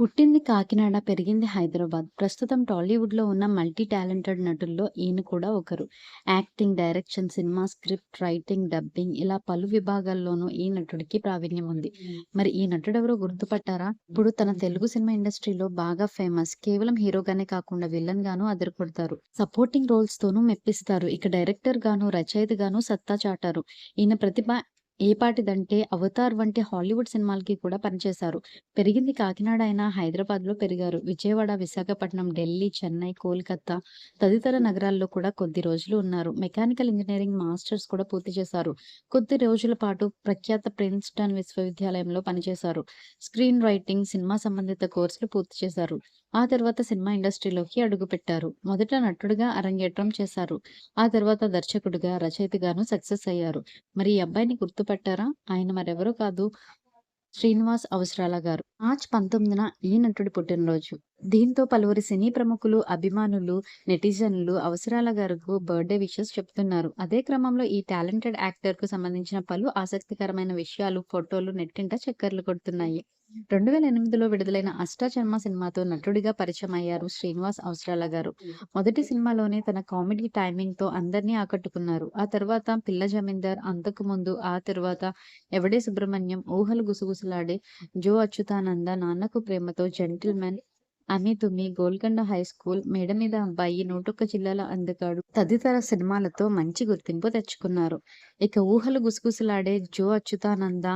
పుట్టింది కాకినాడ, పెరిగింది హైదరాబాద్. ప్రస్తుతం టాలీవుడ్‌లో ఉన్న మల్టీ టాలెంటెడ్ నటుల్లో ఈయన కూడా ఒకరు. Acting, direction, cinema script writing, dubbing ఇలా పలు విభాగాల్లోనూ ఈ నటుడికి ప్రావీణ్యం ఉంది. మరి ఈ నటుడెవరో గుర్తుపట్టారా? ఇప్పుడు తన తెలుగు సినిమా ఇండస్ట్రీలో బాగా ఫేమస్. కేవలం హీరోగానే కాకుండా విలన్ గాను అదరగొడతారు. సపోర్టింగ్ రోల్స్‌తోనూ మెప్పిస్తారు. ఇక డైరెక్టర్‌గాను, రచయితగాను సత్తా చాటారు. ఈయన ప్రతిభ ఏపాటిదంటే 'అవతార్' వంటి హాలీవుడ్ సినిమాలకి కూడా పనిచేశారు. పెరిగింది కాకినాడ అయినా హైదరాబాద్‌లో పెరిగారు. విజయవాడ, విశాఖపట్నం, ఢిల్లీ, చెన్నై, కోల్‌కతా తదితర నగరాల్లో కూడా కొద్ది రోజులు ఉన్నారు. మెకానికల్ ఇంజనీరింగ్ మాస్టర్స్ కూడా పూర్తి చేశారు. కొద్ది రోజుల పాటు ప్రఖ్యాత ప్రిన్స్‌టన్ విశ్వవిద్యాలయంలో పనిచేశారు. స్క్రీన్ రైటింగ్, సినిమా సంబంధిత కోర్సులు పూర్తి చేశారు. ఆ తర్వాత సినిమా ఇండస్ట్రీలోకి అడుగుపెట్టారు. మొదట నటుడిగా అరంగేట్రం చేశారు. ఆ తర్వాత దర్శకుడిగా, రచయితగాను సక్సెస్ అయ్యారు. మరి ఈ అబ్బాయిని గుర్తు గుర్తుపట్టారా? ఆయన మరెవరో కాదు శ్రీనివాస్ అవసరాల గారు. మార్చ్ పంతొమ్మిదిన ఈ నటుడి పుట్టినరోజు. దీంతో పలువురు సినీ ప్రముఖులు, అభిమానులు, నెటిజన్లు అవసరాల గారికి బర్త్‌డే విషెస్ చెప్తున్నారు. అదే క్రమంలో ఈ టాలెంటెడ్ యాక్టర్కు సంబంధించిన పలు ఆసక్తికరమైన విషయాలు, ఫోటోలు నెట్టింట చక్కర్లు కొడుతున్నాయి. 2008లో విడుదలైన అష్టాచర్మ సినిమాతో నటుడిగా పరిచయం అయ్యారు శ్రీనివాస్ అవసరాల గారు. మొదటి సినిమాలోనే తన కామెడీ టైమింగ్తో అందరినీ ఆకట్టుకున్నారు. ఆ తర్వాత 'పిల్ల జమీందార్', అంతకు ముందు ఆ తర్వాత 'ఎవడే సుబ్రహ్మణ్యం', 'ఊహలు గుసగుసలాడే', 'Jo Achyutananda', 'Nannaku Prematho', 'gentleman', 'Ami Thumi 'Golconda high school 'Meda Meeda Abbayi', 'నూటొక్క జిల్లాల అందగాడు' తదితర సినిమాలతో మంచి గుర్తింపు తెచ్చుకున్నారు. ఇక 'ఊహలు గుసగుసలాడే', 'జో అచ్యుతానంద'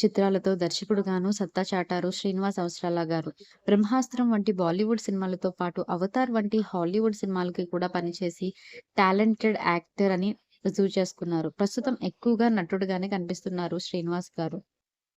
చిత్రాలతో దర్శకుడుగాను సత్తా చాటారు శ్రీనివాస్ అవసరాల గారు. 'బ్రహ్మాస్త్రం' వంటి బాలీవుడ్ సినిమాలతో పాటు 'అవతార్' వంటి హాలీవుడ్ సినిమాలకి కూడా పనిచేసి టాలెంటెడ్ యాక్టర్ అని రుజువు చేసుకున్నారు. ప్రస్తుతం ఎక్కువగా నటుడుగానే కనిపిస్తున్నారు శ్రీనివాస్ గారు.